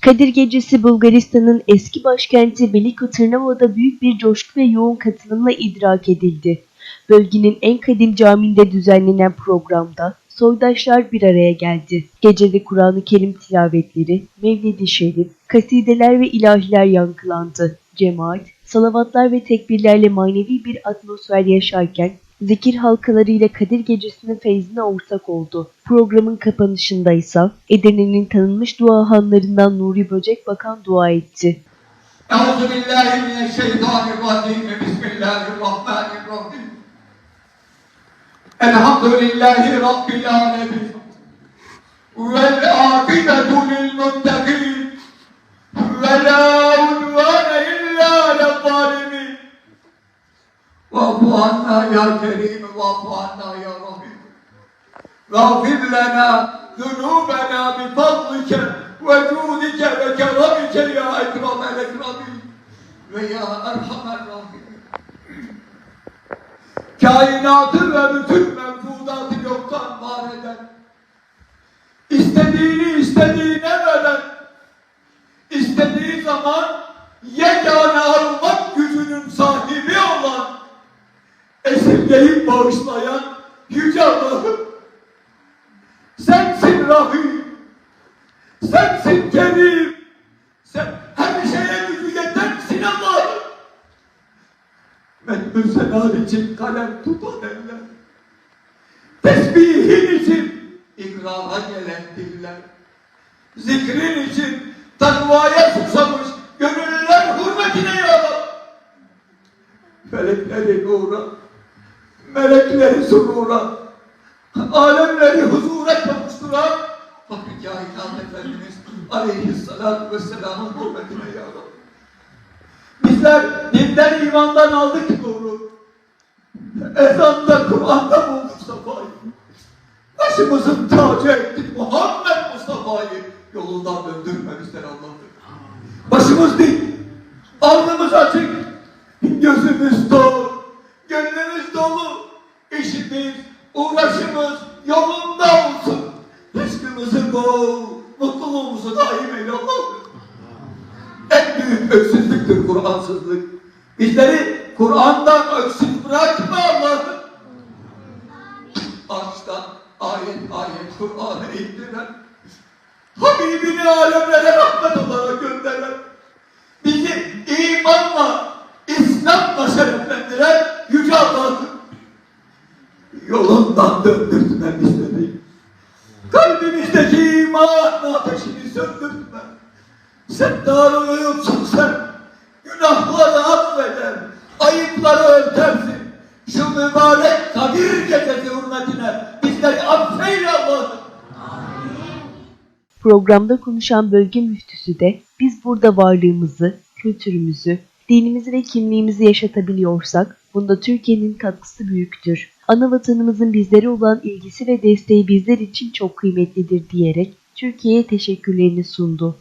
Kadir Gecesi Bulgaristan'ın eski başkenti Veliko Tırnava'da büyük bir coşku ve yoğun katılımla idrak edildi. Bölgenin en kadim camiinde düzenlenen programda soydaşlar bir araya geldi. Gecede Kur'an-ı Kerim tilavetleri, Mevlid-i Şerif, kasideler ve ilahiler yankılandı. Cemaat, salavatlar ve tekbirlerle manevi bir atmosfer yaşarken zikir halkaları ile Kadir Gecesi'nin feyzine ortak oldu. Programın kapanışında ise Edirne'nin tanınmış duahanlarından Nuri Böcek Bakan dua etti. Bismillahirrahmanirrahim. Elhamdülillahi Rabbil alemin. Vel akibetu lil واعف عنا يا كريم واعف عنا يا رحيم واغفر لنا ذنوبنا بفضلك وجودك وكرمك يا اكرم الاكرمين ويا ارحم الراحمين Kainatı ve bütün mevcudatı yoktan var eden, istediğini istediğine bağışlayan Yüce Allah'ım, sensin Rahim, sensin Kerim, sen her şeye gücü yetersin Allah'ım. Metnü senar için kalem tutan eller, tesbihin için ikrara gelen diller, zikrin için takvaya susamış gönüller hürmetine ya Rab. Melekleri nura, melekleri surura, alemleri huzura kavuşturan Fakir Kainat Efendimiz Aleyhisselatü Vesselam'ın hürmetine ya. Bizler dinden imandan aldık nuru. Ezanda Kur'an'da bulduk safayı. Başımızın tacı ettik Muhammed Mustafa'yı. Yolundan döndürmemişler Allah'ım. Başımız değil, alnımız açık, uğraşımız yolunda olsun. Rızkımızı bol, mutluluğumuzu daim eyle Allah'ım. En büyük öksüzlüktür Kur'ansızlık. Bizleri Kur'an'dan öksüz bırakma Allah'ım. Ağaçtan ayet ayet Kur'an'ı indiren, Habibini alemlere rahmet olarak Döndürtme bizleri. Kalbimizdeki iman ateşini söndürtme. Settar uyumsun sen. Günahları affeder. Ayıpları örtersin. Şu mübarek Kadir gecesi hürmetine bizleri affeyle Allah'ım. Programda konuşan bölge müftüsü de biz burada varlığımızı, kültürümüzü, dinimizi ve kimliğimizi yaşatabiliyorsak bunda Türkiye'nin katkısı büyüktür. Ana vatanımızın bizlere olan ilgisi ve desteği bizler için çok kıymetlidir diyerek Türkiye'ye teşekkürlerini sundu.